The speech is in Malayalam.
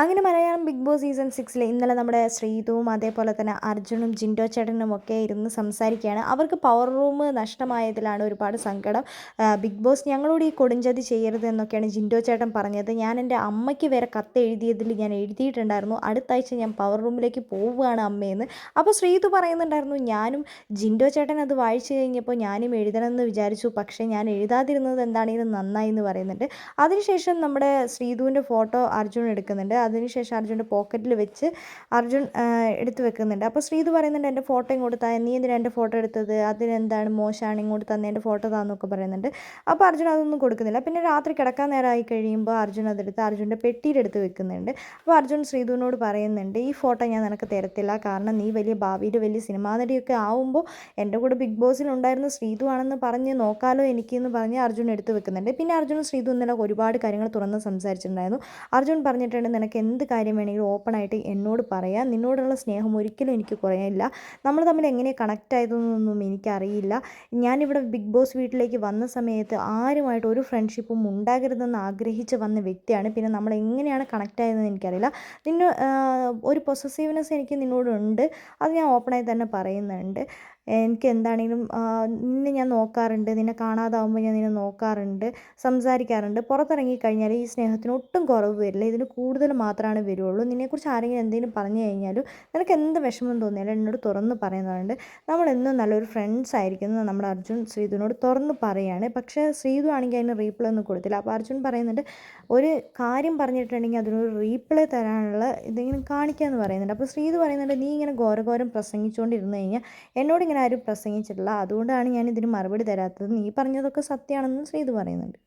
അങ്ങനെ മലയാളം ബിഗ് ബോസ് സീസൺ സിക്സിൽ ഇന്നലെ നമ്മുടെ ശ്രീതുവും അതേപോലെ തന്നെ അർജുനും ജിൻഡോ ചേട്ടനും ഒക്കെ ഇരുന്ന് സംസാരിക്കുകയാണ്. അവർക്ക് പവർ റൂം നഷ്ടമായതിലാണ് ഒരുപാട് സങ്കടം. ബിഗ് ബോസ് ഞങ്ങളോട് ഈ കൊടുംചതി ചെയ്യരുത് എന്നൊക്കെയാണ് ജിൻഡോ ചേട്ടൻ പറഞ്ഞത്. ഞാൻ എന്റെ അമ്മയ്ക്ക് വരെ കത്ത് എഴുതിയതിൽ ഞാൻ എഴുതിയിട്ടുണ്ടായിരുന്നു. അടുത്ത ആഴ്ച ഞാൻ പവർ റൂമിലേക്ക് പോവുകയാണ് അമ്മയെന്ന് അപ്പോൾ ശ്രീതു പറയുന്നുണ്ടായിരുന്നു ഞാനും ജിൻഡോ ചേട്ടൻ അത് വായിച്ചു കഴിഞ്ഞപ്പോൾ ഞാനും എഴുതണമെന്ന് വിചാരിച്ചു. പക്ഷേ ഞാൻ എഴുതാതിരുന്നത് എന്താണെങ്കിലും നന്നായി എന്ന് പറയുന്നുണ്ട്. അതിനുശേഷം നമ്മുടെ ശ്രീതുവിന്റെ ഫോട്ടോ അർജുൻ എടുക്കുന്നുണ്ട്. അതിനുശേഷം അർജുന്റെ പോക്കറ്റിൽ വെച്ച് അർജുൻ എടുത്തു വെക്കുന്നുണ്ട്. അപ്പോൾ ശ്രീതു പറയുന്നുണ്ട് എന്റെ ഫോട്ടോ ഇങ്ങോട്ട് താ നീ എന്തിനാണ് എന്റെ ഫോട്ടോ എടുത്തത്? അതിനെന്താണ് മോശമാണ് ഇങ്ങോട്ട് തന്നെ എന്റെ ഫോട്ടോ താന്നൊക്കെ പറയുന്നുണ്ട്. അപ്പോൾ അർജുൻ അതൊന്നും കൊടുക്കുന്നില്ല. പിന്നെ രാത്രി കിടക്കാൻ നേരമായി കഴിയുമ്പോൾ അർജുൻ അതെടുത്ത് അർജുന്റെ പെട്ടിയിലെടുത്ത് വെക്കുന്നുണ്ട്. അപ്പോൾ അർജുൻ ശ്രീതുവിനോട് പറയുന്നുണ്ട് ഈ ഫോട്ടോ ഞാൻ നിനക്ക് തരത്തില്ല. കാരണം നീ വലിയ ഭാവിയിൽ വലിയ സിനിമാ നടിയൊക്കെ ആവുമ്പോൾ എന്റെ കൂടെ ബിഗ് ബോസിൽ ഉണ്ടായിരുന്ന ശ്രീതു ആണെന്ന് പറഞ്ഞ് നോക്കാലോ എനിക്കെന്ന് പറഞ്ഞ് അർജുൻ എടുത്ത് വെക്കുന്നുണ്ട്. പിന്നെ അർജുനും ശ്രീതു ഇന്നലെ ഒരുപാട് കാര്യങ്ങൾ തുറന്ന് സംസാരിച്ചിട്ടുണ്ടായിരുന്നു. അർജുൻ പറഞ്ഞിട്ടുണ്ട് നിനക്ക് എന്ത് കാര്യം വേണമെങ്കിലും ഓപ്പണായിട്ട് എന്നോട് പറയാം. നിന്നോടുള്ള സ്നേഹം ഒരിക്കലും എനിക്ക് കുറയില്ല നമ്മൾ തമ്മിൽ എങ്ങനെ കണക്റ്റ് ആയതെന്നൊന്നും എനിക്കറിയില്ല. ഞാനിവിടെ ബിഗ് ബോസ് വീട്ടിലേക്ക് വന്ന സമയത്ത് ആരുമായിട്ട് ഒരു ഫ്രണ്ട്ഷിപ്പും ഉണ്ടാകരുതെന്ന് ആഗ്രഹിച്ച് വന്ന വ്യക്തിയാണ്. പിന്നെ നമ്മൾ എങ്ങനെയാണ് കണക്റ്റ് ആയതെന്ന് എനിക്കറിയില്ല. നിന്നെ ഒരു പൊസസീവ്നെസ് എനിക്ക് നിന്നോടുണ്ട്. അത് ഞാൻ ഓപ്പണായി തന്നെ പറയുന്നുണ്ട്. എനിക്ക് എന്താണെങ്കിലും നിന്നെ ഞാൻ നോക്കാറുണ്ട് നിന്നെ കാണാതാവുമ്പോൾ ഞാൻ നിന്നെ നോക്കാറുണ്ട് സംസാരിക്കാറുണ്ട്. പുറത്തിറങ്ങി കഴിഞ്ഞാൽ ഈ സ്നേഹത്തിന് ഒട്ടും കുറവ് വരില്ല. ഇതിന് കൂടുതൽ മാത്രമാണ് വരുള്ളൂ. നിന്നെക്കുറിച്ച് ആരെങ്കിലും എന്തെങ്കിലും പറഞ്ഞു കഴിഞ്ഞാലും നിനക്ക് എന്ത് വിഷമം തോന്നിയാലും എന്നോട് തുറന്ന് പറയുന്നതുകൊണ്ട് നമ്മളെന്നും നല്ലൊരു ഫ്രണ്ട്സ് ആയിരിക്കുന്നത് നമ്മുടെ അർജുൻ ശ്രീധുവിനോട് തുറന്ന് പറയുകയാണ് പക്ഷേ ശ്രീധു ആണെങ്കിൽ അതിന് റീപ്ലൈ ഒന്നും കൊടുത്തില്ല. അപ്പോൾ അർജുൻ പറയുന്നുണ്ട് ഒരു കാര്യം പറഞ്ഞിട്ടുണ്ടെങ്കിൽ അതിനൊരു റീപ്ലൈ തരാനുള്ള ഇതെങ്കിലും കാണിക്കാമെന്ന് പറയുന്നുണ്ട്. അപ്പോൾ ശ്രീധു പറയുന്നുണ്ട് നീ ഇങ്ങനെ ഘോരഘോരം പ്രസംഗിച്ചുകൊണ്ടിരുന്നു കഴിഞ്ഞാൽ എന്നോട് ഇങ്ങനെ ആരും പ്രസംഗിച്ചിട്ടില്ല. അതുകൊണ്ടാണ് ഞാൻ ഇതിന് മറുപടി തരാത്തത്. നീ പറഞ്ഞതൊക്കെ സത്യമാണെന്ന് ശ്രീതു പറയുന്നുണ്ട്.